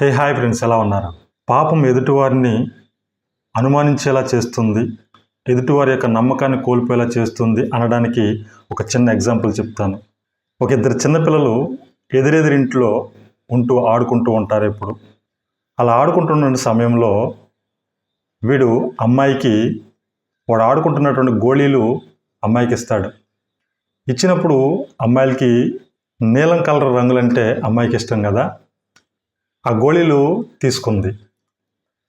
Hey hi friends ఎలా ఉన్నారు? పాపం ఎదుటివారిని అనుమానించేలా చేస్తుంది ఎదుటివారి యొక్క నమ్మకాన్ని కోల్పోయేలా చేస్తుంది అనడానికి ఒక చిన్న ఎగ్జాంపుల్ చెప్తాను. ఒక ఇద్దరు చిన్నపిల్లలు ఎదురెదురింట్లో ఉంటూ ఆడుకుంటూ ఉంటారు ఎప్పుడు అలా ఆడుకుంటున్న సమయంలో వీడు అమ్మాయికి వాడు ఆడుకుంటున్నటువంటి గోళీలు అమ్మాయికి ఇస్తాడు. ఇచ్చినప్పుడు అమ్మాయిలకి నీలం కలర్ రంగులంటే అమ్మాయికి ఇష్టం కదా? ఆ గోళీలు తీసుకుంది.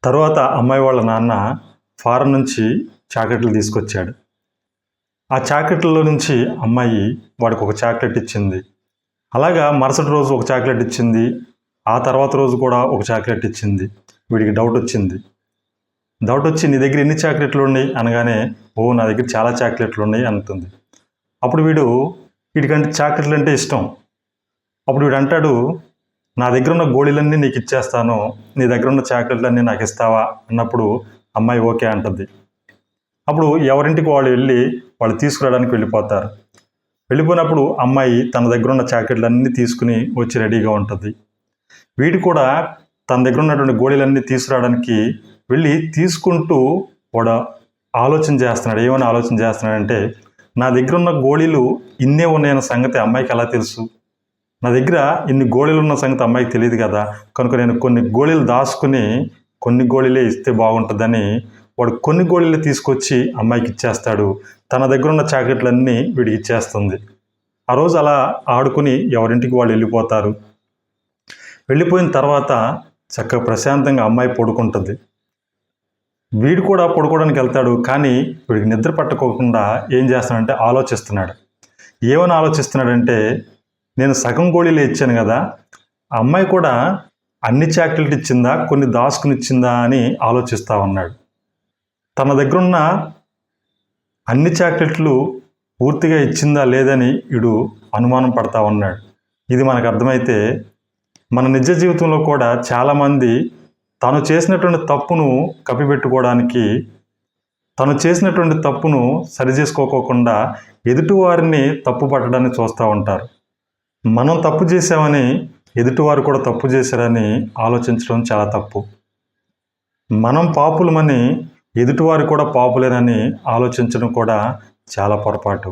తర్వాత అమ్మాయి వాళ్ళ నాన్న ఫారం నుంచి చాక్లెట్లు తీసుకొచ్చాడు. ఆ చాక్లెట్లో నుంచి అమ్మాయి వాడికి ఒక చాక్లెట్ ఇచ్చింది. అలాగా మరుసటి రోజు ఒక చాక్లెట్ ఇచ్చింది. ఆ తర్వాత రోజు కూడా ఒక చాక్లెట్ ఇచ్చింది. వీడికి డౌట్ వచ్చింది. డౌట్ వచ్చి నీ దగ్గర ఎన్ని చాక్లెట్లు ఉన్నాయి? అనగానే ఓ నా దగ్గర చాలా చాక్లెట్లు ఉన్నాయి అంటుంది. అప్పుడు వీడు వీడికంటే చాక్లెట్లు అంటే ఇష్టం. అప్పుడు వీడు అంటాడు నా దగ్గర ఉన్న గోళీలన్నీ నీకు ఇచ్చేస్తాను. నీ దగ్గర ఉన్న చాక్లెట్లన్నీ నాకు ఇస్తావా? అన్నప్పుడు అమ్మాయి ఓకే అంటుంది. అప్పుడు ఎవరింటికి వాళ్ళు వెళ్ళి వాళ్ళు తీసుకురావడానికి వెళ్ళిపోతారు. వెళ్ళిపోయినప్పుడు అమ్మాయి తన దగ్గర ఉన్న చాక్లెట్లన్నీ తీసుకుని వచ్చి రెడీగా ఉంటుంది. వీడు కూడా తన దగ్గర ఉన్నటువంటి గోళీలన్నీ తీసుకురావడానికి వెళ్ళి తీసుకుంటూ వాడు ఆలోచన చేస్తున్నాడు. ఏమైనా ఆలోచన చేస్తున్నాడంటే నా దగ్గర ఉన్న గోళీలు ఇన్నే ఉన్నాయన్న సంగతి అమ్మాయికి ఎలా తెలుసు? నా దగ్గర ఇన్ని గోళీలు ఉన్న సంగతి అమ్మాయికి తెలియదు కదా. కనుక నేను కొన్ని గోళీలు దాచుకుని కొన్ని గోళీలే ఇస్తే బాగుంటుందని వాడు కొన్ని గోళీలు తీసుకొచ్చి అమ్మాయికి ఇచ్చేస్తాడు. తన దగ్గర ఉన్న చాకెట్లన్నీ వీడికి ఇచ్చేస్తుంది. ఆ రోజు అలా ఆడుకుని ఎవరింటికి వాళ్ళు వెళ్ళిపోతారు. వెళ్ళిపోయిన తర్వాత చక్కగా ప్రశాంతంగా అమ్మాయి పడుకుంటుంది. వీడు కూడా పడుకోవడానికి వెళ్తాడు కానీ వీడికి నిద్ర పట్టుకోకుండా ఏం చేస్తున్నాడంటే ఆలోచిస్తున్నాడు. ఏమని ఆలోచిస్తున్నాడంటే నేను సగం గోళీలు ఇచ్చాను కదా అమ్మాయి కూడా అన్ని చాక్లెట్ ఇచ్చిందా కొన్ని దాసుకుని ఇచ్చిందా అని ఆలోచిస్తూ ఉన్నాడు. తన దగ్గరున్న అన్ని చాక్లెట్లు పూర్తిగా ఇచ్చిందా లేదని ఇడు అనుమానం పడతా ఉన్నాడు. ఇది మనకు అర్థమైతే మన నిజ జీవితంలో కూడా చాలామంది తను చేసినటువంటి తప్పును కప్పిపెట్టుకోవడానికి తను చేసినటువంటి తప్పును సరిచేసుకోకోకుండా ఎదుటివారిని తప్పు పట్టడాన్ని చూస్తూ ఉంటారు. మనం తప్పు చేసామని ఎదుటివారు కూడా తప్పు చేశారని ఆలోచించడం చాలా తప్పు. మనం పాపులమని ఎదుటివారు కూడా పాపులేనని ఆలోచించడం కూడా చాలా పొరపాటు.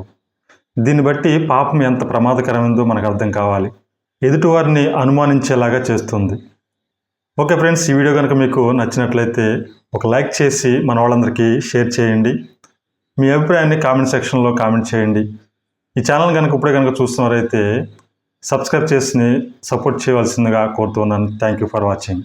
దీన్ని బట్టి పాపం ఎంత ప్రమాదకరమైందో మనకు అర్థం కావాలి. ఎదుటివారిని అనుమానించేలాగా చేస్తుంది. ఓకే ఫ్రెండ్స్ ఈ వీడియో కనుక మీకు నచ్చినట్లయితే ఒక లైక్ చేసి మన వాళ్ళందరికీ షేర్ చేయండి. మీ అభిప్రాయాన్ని కామెంట్ సెక్షన్లో కామెంట్ చేయండి. ఈ ఛానల్ కనుక ఇప్పుడే కనుక చూస్తున్నారైతే సబ్స్క్రైబ్ చేసి సపోర్ట్ చేయవలసిందిగా కోరుతున్నాను. Thank you for watching